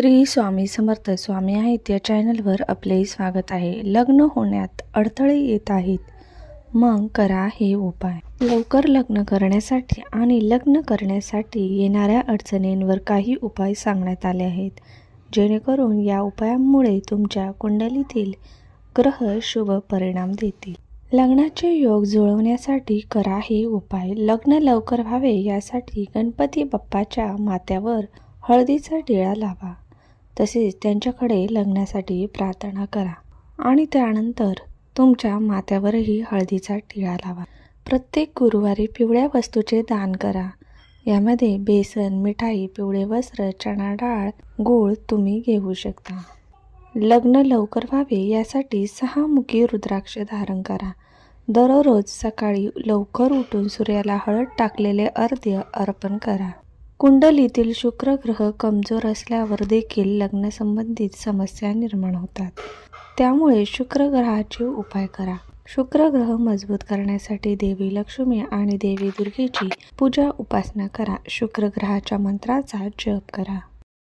श्री स्वामी समर्थ स्वामी आहेत. या चॅनलवर आपले स्वागत आहे. लग्न होण्यात अडथळे येत आहेत. मग करा हे उपाय. लवकर लग्न करण्यासाठी आणि लग्न करण्यासाठी येणाऱ्या अडचणींवर काही उपाय सांगण्यात आले आहेत. जेणेकरून या उपायांमुळे तुमच्या कुंडलीतील ग्रह शुभ परिणाम देतील. लग्नाचे योग जुळवण्यासाठी करा हे उपाय. लग्न लवकर व्हावे यासाठी गणपती बाप्पाच्या माथ्यावर हळदीचा टिळा लावा. तसेच त्यांच्याकडे लग्नासाठी प्रार्थना करा आणि त्यानंतर तुमच्या माथ्यावरही हळदीचा टिळा लावा. प्रत्येक गुरुवारी पिवळ्या वस्तूचे दान करा. यामध्ये बेसन मिठाई पिवळे वस्त्र चणा डाळ गूळ तुम्ही घेऊ शकता. लग्न लवकर व्हावे यासाठी सहा मुखी रुद्राक्ष धारण करा. दररोज सकाळी लवकर उठून सूर्याला हळद टाकलेले अर्ध्य अर्पण करा. कुंडलीतील शुक्र ग्रह कमजोर असल्यावर देखील लग्नसंबंधित समस्या निर्माण होतात. त्यामुळे शुक्र ग्रहाचे उपाय करा. शुक्र ग्रह मजबूत करण्यासाठी देवी लक्ष्मी आणि देवी दुर्गेची पूजा उपासना करा. शुक्र ग्रहाच्या मंत्राचा जप करा.